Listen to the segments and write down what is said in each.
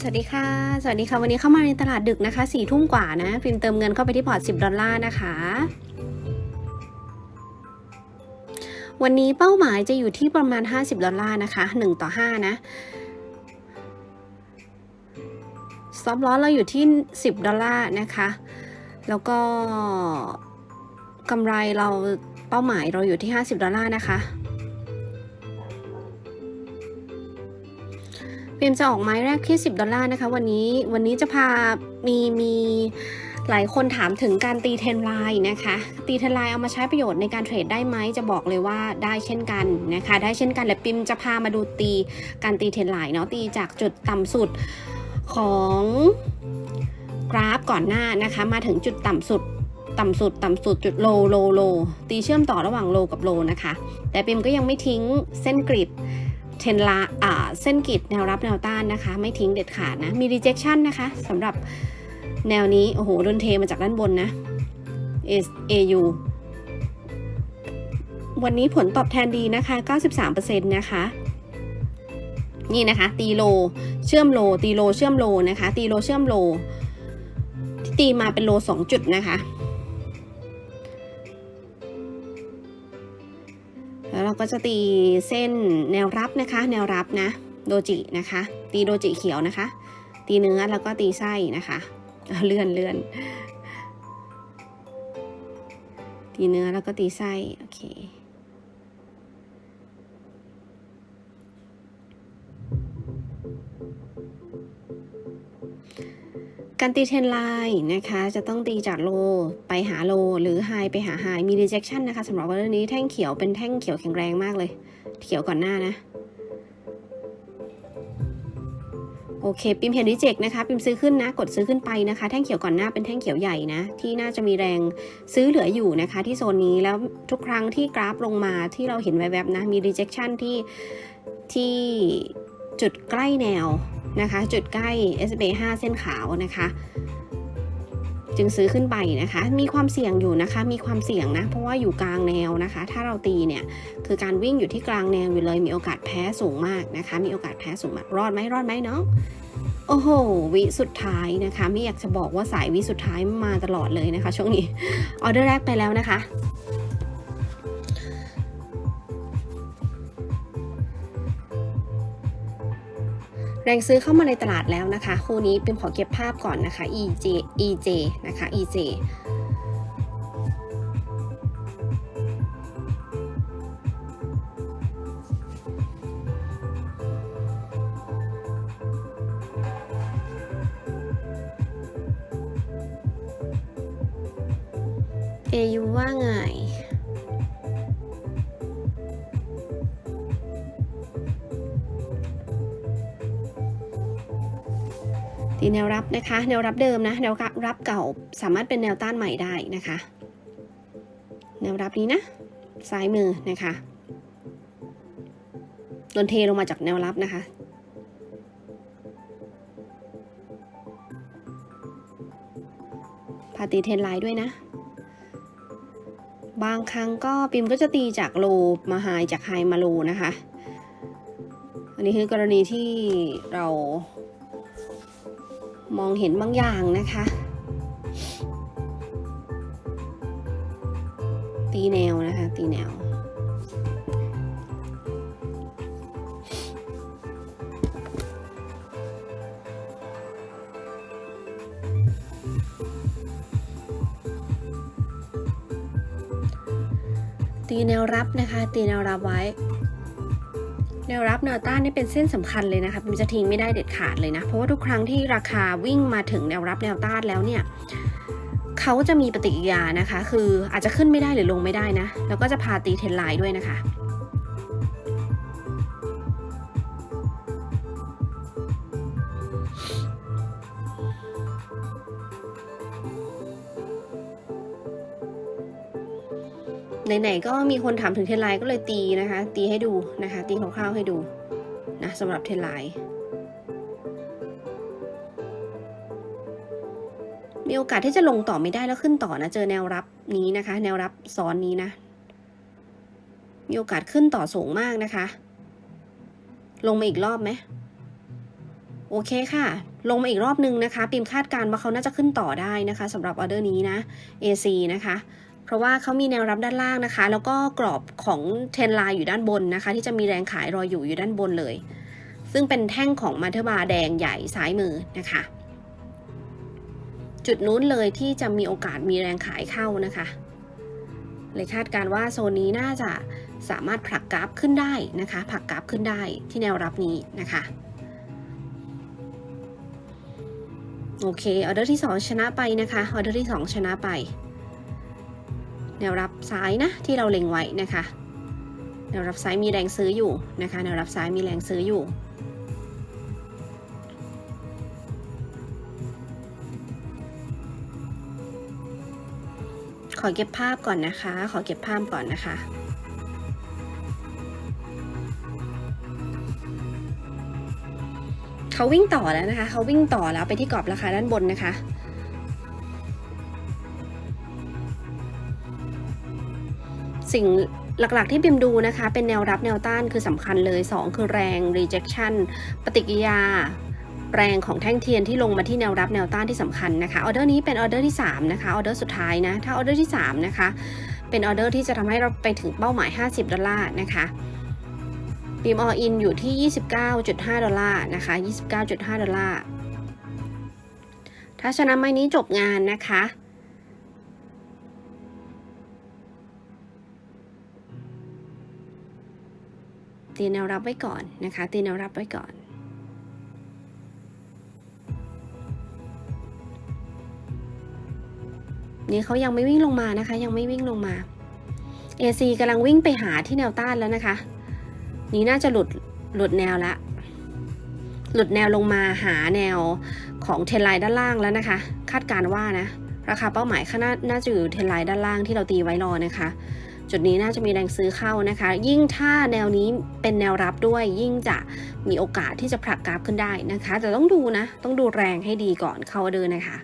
สวัสดีค่ะ สวัสดีค่ะ วันนี้เข้ามาในตลาดดึกนะคะสี่ทุ่มกว่านะพิมพ์เติมเงินเข้าไปที่พอร์ต10ดอลลาร์นะคะ วันนี้เป้าหมายจะอยู่ที่ประมาณ 50 ดอลลาร์นะคะ 1 ต่อ 5 นะซอฟลอเราอยู่ที่ 10 ดอลลาร์นะคะ แล้วก็กำไรเราเป้าหมายเราอยู่ที่ 50 ดอลลาร์นะคะ เปมจะออกไม้แรกที่ 10 ดอลลาร์นะคะ วันนี้วันนี้จะพามีมีหลายคนถามถึงการตีเทรนไลน์นะคะ ตีเทรนไลน์เอามาใช้ประโยชน์ในการเทรดได้ไหมจะบอกเลยว่าได้เช่นกันนะคะ ได้เช่นกันและปิมจะพามาดูตีการตีเทรนไลน์เนาะตีจากจุดต่ำสุดของกราฟก่อนหน้านะคะ มาถึงจุดต่ำสุดต่ำสุด ต่ำสุดจุดโลโลโลตีเชื่อมต่อระหว่างโลกับโลนะคะ แต่ปิมก็ยังไม่ทิ้งเส้นกริด เทนลาอ่าเส้นกิดแนวรับแนวต้านนะคะ ไม่ทิ้งเด็ดขาดนะ มี rejection นะคะสำหรับแนวนี้ โอ้โหโดนเทมาจากด้านบนนะ AU วันนี้ผลตอบแทนดีนะคะ 93%นะคะ นี่นะคะ ตีโล เชื่อมโล ตีโล เชื่อมโลนะคะ ตีโล เชื่อมโล ที่ตีมาเป็นโล 2 จุดนะคะ ก็จะตีเส้นแนวรับนะคะ แนวรับนะโดจินะคะ ตีโดจิเขียวนะคะ ตีเนื้อแล้วก็ตีไส้นะคะเลื่อนเลื่อนตีเนื้อแล้วก็ตีไส้โอเค การตีเทรนไลน์นะคะ จะต้องตีจากโลไปหาโล หรือไฮไปหาไฮมี rejection นะคะสำหรับวันนี้แท่งเขียวเป็นแท่งเขียวแข็งแรงมากเลย เขียวก่อนหน้านะ โอเค ปิมเห็นรีเจ็คนะคะ ปิมซื้อขึ้นนะ กดซื้อขึ้นไปนะคะ แท่งเขียวก่อนหน้าเป็นแท่งเขียวใหญ่นะ ที่น่าจะมีแรงซื้อเหลืออยู่นะคะ ที่โซนนี้แล้วทุกครั้งที่กราฟลงมาที่เราเห็นแวบๆนะมี rejection ที่ที่จุดใกล้แนว นะคะ จุดใกล้ SB 5 เส้นขาวนะคะ จึงซื้อขึ้นไปนะคะ มีความเสี่ยงอยู่นะคะ มีความเสี่ยงนะ เพราะว่าอยู่กลางแนวนะคะ ถ้าเราตีเนี่ย คือการวิ่งอยู่ที่กลางแนวอยู่เลย มีโอกาสแพ้สูงมากนะคะ มีโอกาสแพ้สูงมาก รอดไหมรอดไหมเนาะโอ้โห วิสุดท้ายนะคะ ไม่อยากจะบอกว่าสายวิสุดท้ายมาตลอดเลยนะคะ ช่วงนี้ ออเดอร์แรกไปแล้วนะคะ แรงซื้อเข้ามาในตลาดแล้วนะคะ คู่นี้เป็นขอเก็บภาพก่อนนะคะ EJ EJ นะคะ EJ เอยูว่าไง ตีแนวรับนะคะ แนวรับเดิมนะ แนวรับเก่าสามารถเป็นแนวต้านใหม่ได้นะคะ แนวรับนี้นะ ซ้ายมือนะคะโดนเทลงมาจากแนวรับนะคะ พาตีเทนไลน์ด้วยนะ บางครั้งก็ปิมก็จะตีจากโลมาไฮจากไฮมาโลนะคะ อันนี้คือกรณีที่เรา มองเห็นบางอย่างนะคะ ตีแนวนะคะ ตีแนว ตีแนวรับนะคะ ตีแนวรับไว้ แนวรับแนวต้านนี่เป็นเส้นสำคัญเลยนะคะมันจะทิ้งไม่ได้เด็ดขาดเลยนะ เพราะว่าทุกครั้งที่ราคาวิ่งมาถึงแนวรับแนวต้านแล้วเนี่ยเขาจะมีปฏิกิริยานะคะ คืออาจจะขึ้นไม่ได้หรือลงไม่ได้นะ แล้วก็จะพาตีเทรนไลน์ด้วยนะคะ ไหนๆก็มีคนถามถึงเทรนไลน์ก็เลยตีนะคะ ตีให้ดูนะคะ ตีคร่าวๆให้ดูนะสำหรับเทรนไลน์มีโอกาสที่จะลงต่อไม่ได้แล้วขึ้นต่อนะ เจอแนวรับนี้นะคะ แนวรับซ้อนนี้นะ มีโอกาสขึ้นต่อสูงมากนะคะ ลงมาอีกรอบไหมโอเคค่ะ ลงมาอีกรอบนึงนะคะปิมคาดการณ์ว่าเขาน่าจะขึ้นต่อได้นะคะสำหรับออเดอร์นี้นะ AC นะคะ เพราะว่าเขามีแนวรับด้านล่างนะคะ แล้วก็กรอบของเทรนไลน์อยู่ด้านบนนะคะ ที่จะมีแรงขายรออยู่อยู่ด้านบนเลย ซึ่งเป็นแท่งของมาเทอร์บาแดงใหญ่ซ้ายมือนะคะ จุดนู้นเลยที่จะมีโอกาสมีแรงขายเข้านะคะ เลยคาดการว่าโซนนี้น่าจะสามารถผลักกราฟขึ้นได้นะคะผลักกราฟขึ้นได้ที่แนวรับนี้นะคะโอเคออเดอร์ที่ 2 ชนะไปนะคะออเดอร์ที่ 2 ชนะไป แนวรับซ้ายนะที่เราเล็งไว้นะคะแนวรับซ้ายมีแรงซื้ออยู่นะคะแนวรับซ้ายมีแรงซื้ออยู่ ขอเก็บภาพก่อนนะคะ ขอเก็บภาพก่อนนะคะเขาวิ่งต่อแล้วนะคะ เขาวิ่งต่อแล้วไปที่กรอบราคาด้านบนนะคะ สิ่งหลักๆที่บิมดูนะคะ เป็นแนวรับแนวต้านคือสำคัญเลย 2 คือแรง rejection ปฏิกิริยา แรงของแท่งเทียนที่ลงมาที่แนวรับแนวต้านที่สำคัญนะคะออเดอร์นี้เป็นออเดอร์ที่ 3 นะคะออเดอร์สุดท้ายนะ ถ้าออเดอร์ที่ 3 นะคะ เป็นออเดอร์ที่จะทำให้เราไปถึงเป้าหมาย 50 ดอลลาร์นะคะบีมออินอยู่ที่ 29.5 ดอลลาร์นะคะ 29.5 ดอลลาร์ถ้าชนะไม้นี้จบงานนะคะ ตีแนวรับไว้ก่อนนะคะตีแนวรับไว้ก่อนนี่เขายังไม่วิ่งลงมานะคะ ยังไม่วิ่งลงมา AC กำลังวิ่งไปหาที่แนวต้านแล้วนะคะ นี่น่าจะหลุดหลุดแนวละ หลุดแนวลงมาหาแนวของเทรนไลน์ด้านล่างแล้วนะคะ คาดการว่านะ ราคาเป้าหมายข้างหน้าน่าจะอยู่เทรนไลน์ด้านล่างที่เราตีไว้รอนะคะ จุดนี้น่าจะมีแรงซื้อเข้านะคะ ยิ่งถ้าแนวนี้เป็นแนวรับด้วย ยิ่งจะมีโอกาสที่จะผลักกราฟขึ้นได้นะคะ แต่ต้องดูนะ ต้องดูแรงให้ดีก่อนเข้าเดินนะคะ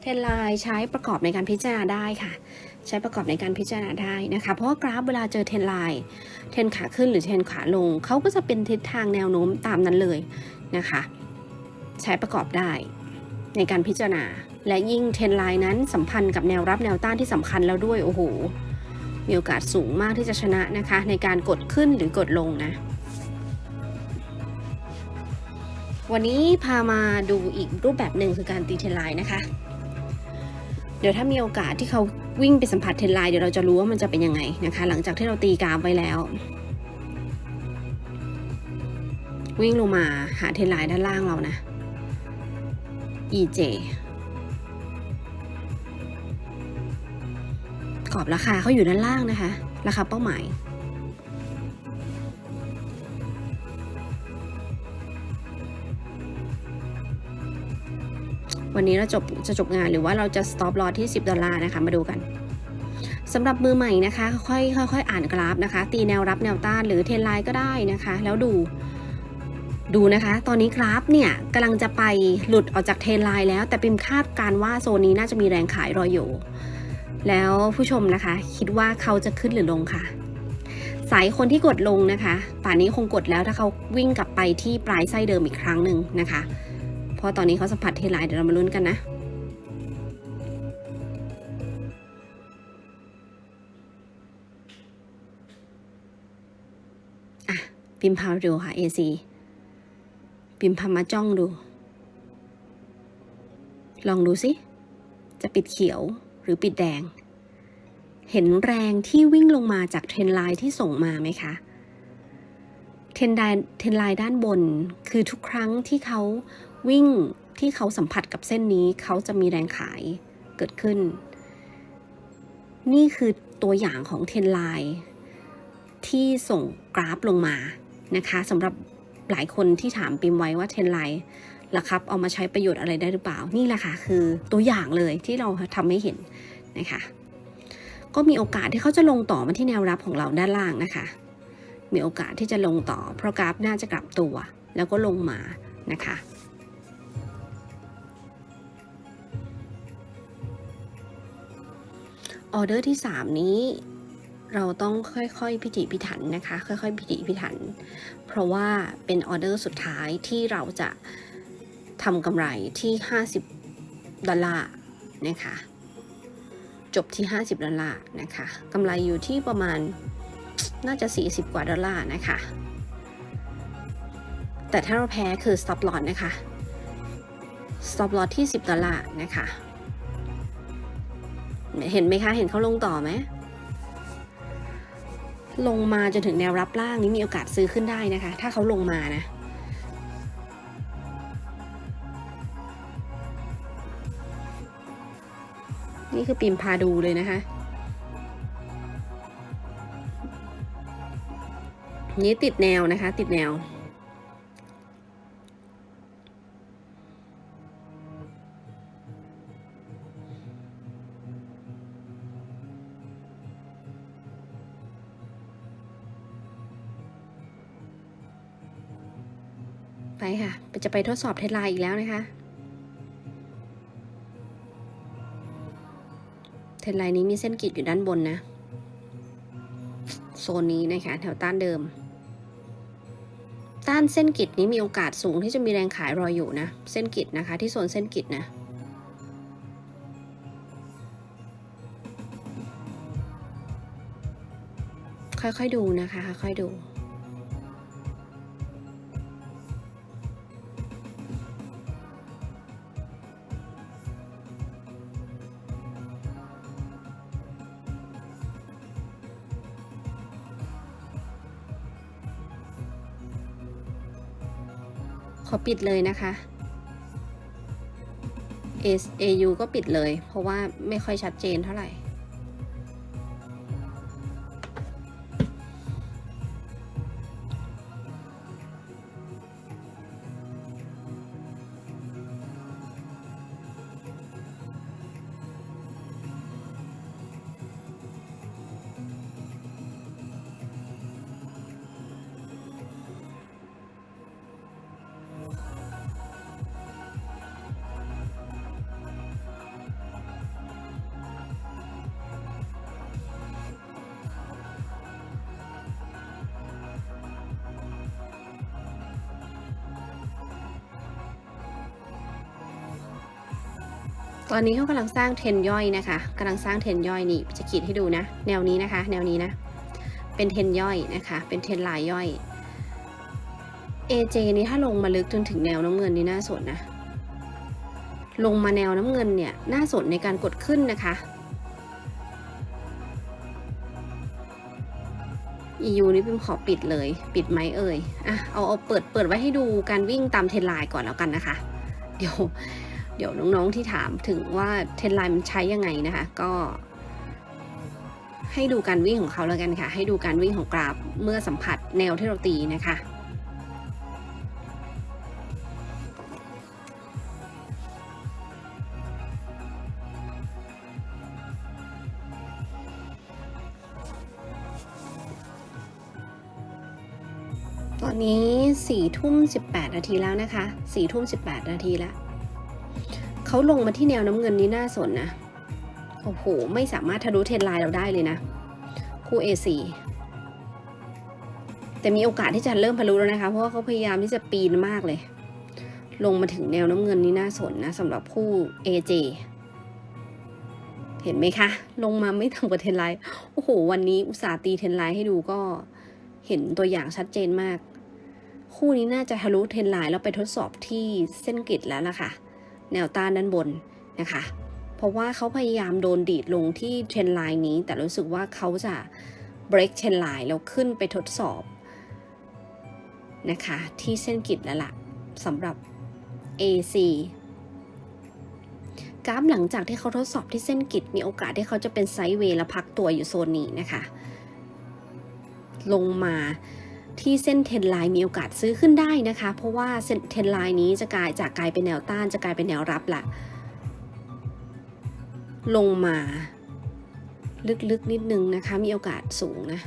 เทนไลน์ใช้ประกอบในการพิจารณาได้ค่ะ ใช้ประกอบในการพิจารณาได้นะคะ เพราะว่ากราฟเวลาเจอเทรนไลน์เทรนขาขึ้นหรือเทรนขาลงเขาก็จะเป็นทิศทางแนวโน้มตามนั้นเลยนะคะ ใช้ประกอบได้ในการพิจารณา และยิ่งเทรนไลน์นั้นสัมพันธ์กับแนวรับแนวต้านที่สำคัญแล้วด้วยโอ้โหมีโอกาสสูงมากที่จะชนะนะคะ ในการกดขึ้นหรือกดลงนะ วันนี้พามาดูอีกรูปแบบหนึ่งคือการตีเทรนไลน์นะคะ เดี๋ยวถ้ามีโอกาสที่เขา วิ่งไปสัมผัสเทนไลน์เดี๋ยวเราจะรู้ว่ามันจะเป็นยังไงนะคะ หลังจากที่เราตีกราฟไว้แล้ว วิ่งลงมาหาเทนไลน์ด้านล่างเรานะ EJ กรอบราคาเขาอยู่ด้านล่างนะคะ ราคาเป้าหมาย วันนี้เราจบจะจบงานหรือว่าเราจะ stop loss ที่ 10 ดอลลาร์นะคะมาดูกันสำหรับมือใหม่นะคะค่อยๆค่อยๆอ่านกราฟนะคะ ตีแนวรับแนวต้านหรือเทรนไลน์ก็ได้นะคะ แล้วดูดูนะคะ ตอนนี้กราฟเนี่ยกำลังจะไปหลุดออกจากเทรนไลน์แล้ว แต่ปิมคาดการว่าโซนนี้น่าจะมีแรงขายรออยู่ แล้วผู้ชมนะคะ คิดว่าเขาจะขึ้นหรือลงค่ะ สายคนที่กดลงนะคะ ป่านนี้คงกดแล้วถ้าเขาวิ่งกลับไปที่ปลายไส้เดิมอีกครั้งหนึ่งนะคะ เพราะตอนนี้เขาสัมผัสเทไลน์เดี๋ยวเรามาลุ้นกันนะอะปิมพ์พาดูค่ะ AC ปิมพามาจ้องดู ลองดูสิ จะปิดเขียวหรือปิดแดง เห็นแรงที่วิ่งลงมาจากเทรนไลน์ที่ส่งมาไหมคะ เทรนไลน์เทรนไลน์ด้านบนคือทุกครั้งที่เขา วิ่งที่เขาสัมผัสกับเส้นนี้เขาจะมีแรงขายเกิดขึ้น นี่คือตัวอย่างของเทรนไลน์ที่ส่งกราฟลงมานะคะสำหรับหลายคนที่ถามปิมไว้ว่าเทรนไลน์ล่ะครับ เอามาใช้ประโยชน์อะไรได้หรือเปล่า นี่แหละค่ะ คือตัวอย่างเลยที่เราทำให้เห็นนะคะ ก็มีโอกาสที่เขาจะลงต่อมาที่แนวรับของเราด้านล่างนะคะ มีโอกาสที่จะลงต่อ เพราะกราฟน่าจะกลับตัว แล้วก็ลงมานะคะ ออเดอร์ที่ 3 นี้ เราต้องค่อยๆ พิถีพิถันนะคะ ค่อยๆ พิถีพิถัน เพราะว่าเป็นออเดอร์สุดท้ายที่เราจะทำกำไรที่ 50 ดอลลาร์นะคะ จบที่ 50 ดอลลาร์นะคะกำไรอยู่ที่ประมาณน่าจะ 40 กว่าดอลลาร์นะคะ แต่ถ้าเราแพ้คือ stop loss นะคะ stop loss ที่ 10 ดอลลาร์นะคะ เห็นไหมคะ เห็นเขาลงต่อไหมลงมาจนถึงแนวรับล่างนี้มีโอกาสซื้อขึ้นได้นะคะ ถ้าเขาลงมานะ นี่คือปิมพาดูเลยนะคะ นี้ติดแนวนะคะ ติดแนว ไปค่ะจะไปทดสอบเทสลน์อีกแล้วนะคะ เทรนลน์นี้มีเส้นกรีดอยู่ด้านบนนะ โซนนี้นะคะแถวต้านเดิม ต้านเส้นกรีดนี้มีโอกาสสูงที่จะมีแรงขายรออยู่นะ เส้นกรีดนะคะ ที่โซนเส้นกรีดนะค่อยๆดูนะคะ ค่อยๆดู ขอปิดเลยนะคะ S AU ก็ปิดเลย เพราะว่าไม่ค่อยชัดเจนเท่าไหร่ ตอนนี้เขากำลังสร้างเทนย่อยนะคะกำลังสร้างเทนย่อยนี่จะขีดให้ดูนะ แนวนี้นะคะ แนวนี้นะ เป็นเทนย่อยนะคะ เป็นเทนลายย่อย AJ นี้ถ้าลงมาลึกจนถึงแนวน้ำเงินนี่น่าสนนะ ลงมาแนวน้ำเงินเนี่ยน่าสนในการกดขึ้นนะคะ EU นี่พิมขอปิดเลย ปิดไหมเอ่ยอะเอาเอาเปิดเปิดไว้ให้ดูการวิ่งตามเทนไลน์ก่อนแล้วกันนะคะ เดี๋ยว เดี๋ยวน้องๆที่ถามถึงว่าเทนไลน์มันใช้ยังไงนะคะ ก็ ให้ดูการวิ่งของเขาแล้วกันค่ะ ให้ดูการวิ่งของกราฟเมื่อสัมผัสแนวที่เราตีนะคะตอนนี้สี่ทุ่มสิบแปดนาทีแล้วนะคะสี่ทุ่มสิบแปดนาทีแล้ว เขาลงมาที่แนวน้ำเงินนี้น่าสนนะ โอ้โห ไม่สามารถทะลุเทรนไลน์เราได้เลยนะ คู่ A4 แต่มีโอกาสที่จะเริ่มทะลุแล้วนะคะ เพราะว่าเขาพยายามที่จะปีนมากเลย ลงมาถึงแนวน้ำเงินนี้น่าสนนะสำหรับคู่ AJ เห็นไหมคะ ลงมาไม่ต่ำกว่าเทรนไลน์โอ้โห วันนี้อุตส่าห์ตีเทรนไลน์ให้ดูก็เห็นตัวอย่างชัดเจนมาก คู่นี้น่าจะทะลุเทรนไลน์แล้วไปทดสอบที่เส้นกริดแล้วล่ะค่ะ แนวต้านด้านบนนะคะ เพราะว่าเขาพยายามโดนดีดลงที่เทรนไลน์นี้ แต่รู้สึกว่าเขาจะ break เทรนไลน์แล้วขึ้นไปทดสอบนะคะที่เส้นกิดแล้วล่ะสำหรับ AC กราฟหลังจากที่เขาทดสอบที่เส้นกิดมีโอกาสที่เขาจะเป็นไซด์เวย์และพักตัวอยู่โซนนี้นะคะ ลงมา ที่เส้นเทรนไลน์มีโอกาสซื้อขึ้นได้นะคะ เพราะว่าเส้นเทรนไลน์นี้จะกลายจากกลายเป็นแนวต้านจะกลายเป็นแนวรับละลงมา ลึกๆนิดนึงนะคะ มีโอกาสสูงนะ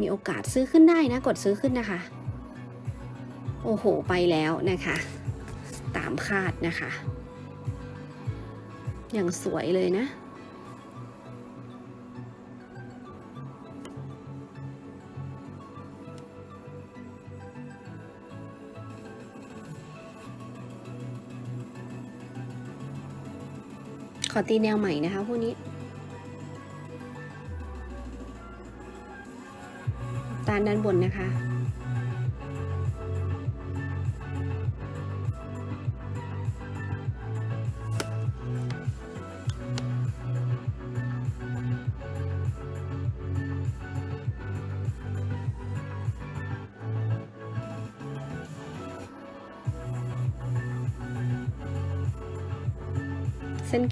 มีโอกาสซื้อขึ้นได้นะ กดซื้อขึ้นนะคะ โอ้โห ไปแล้วนะคะ ตามคาดนะคะ อย่างสวยเลยนะ ขอตีแนวใหม่นะคะพวกนี้ ตาด้านบนนะคะ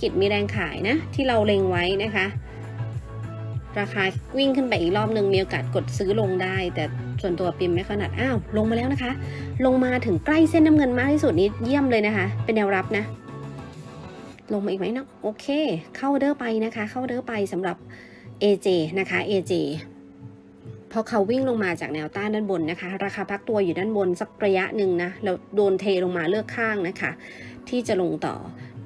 กิดมีแรงขายนะ ที่เราเล็งไว้นะคะ ราคาวิ่งขึ้นไปอีกรอบหนึ่งมีโอกาสกดซื้อลงได้ แต่ส่วนตัวปิมไม่ขนาดอ้าว ลงมาแล้วนะคะ ลงมาถึงใกล้เส้นน้ำเงินมากที่สุดนี้เยี่ยมเลยนะคะ เป็นแนวรับนะ ลงมาอีกไหมเนาะโอเค เข้าเดอร์ไปนะคะ เข้าเดอร์ไปสำหรับ AJ นะคะ AJ พอเขาวิ่งลงมาจากแนวต้านด้านบนนะคะ ราคาพักตัวอยู่ด้านบนสักระยะหนึ่งนะแล้วโดนเทลงมาเลือกข้างนะคะ ที่จะลงต่อ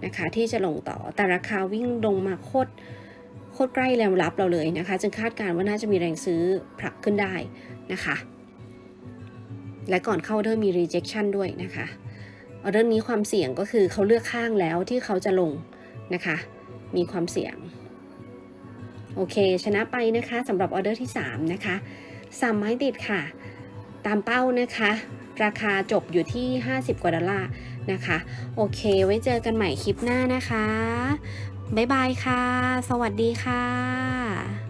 นะคะที่จะลงต่อแต่ราคาวิ่งลงมาโคตรโคตรใกล้แรงรับเราเลยนะคะ จึงคาดการณ์ว่าน่าจะมีแรงซื้อผลักขึ้นได้นะคะ และก่อนเข้าเดอร์มี rejection ด้วยนะคะออเดอร์นี้ความเสี่ยงก็คือเขาเลือกข้างแล้วที่เขาจะลงนะคะ มีความเสี่ยง โอเค ชนะไปนะคะสำหรับออเดอร์ที่ 3 นะคะสามไม้ติดค่ะ ตามเป้านะคะ ราคาจบอยู่ที่ 50 กว่าดอลลาร์ นะคะ โอเค ไว้เจอกันใหม่คลิปหน้านะคะ บ๊ายบายค่ะ สวัสดีค่ะ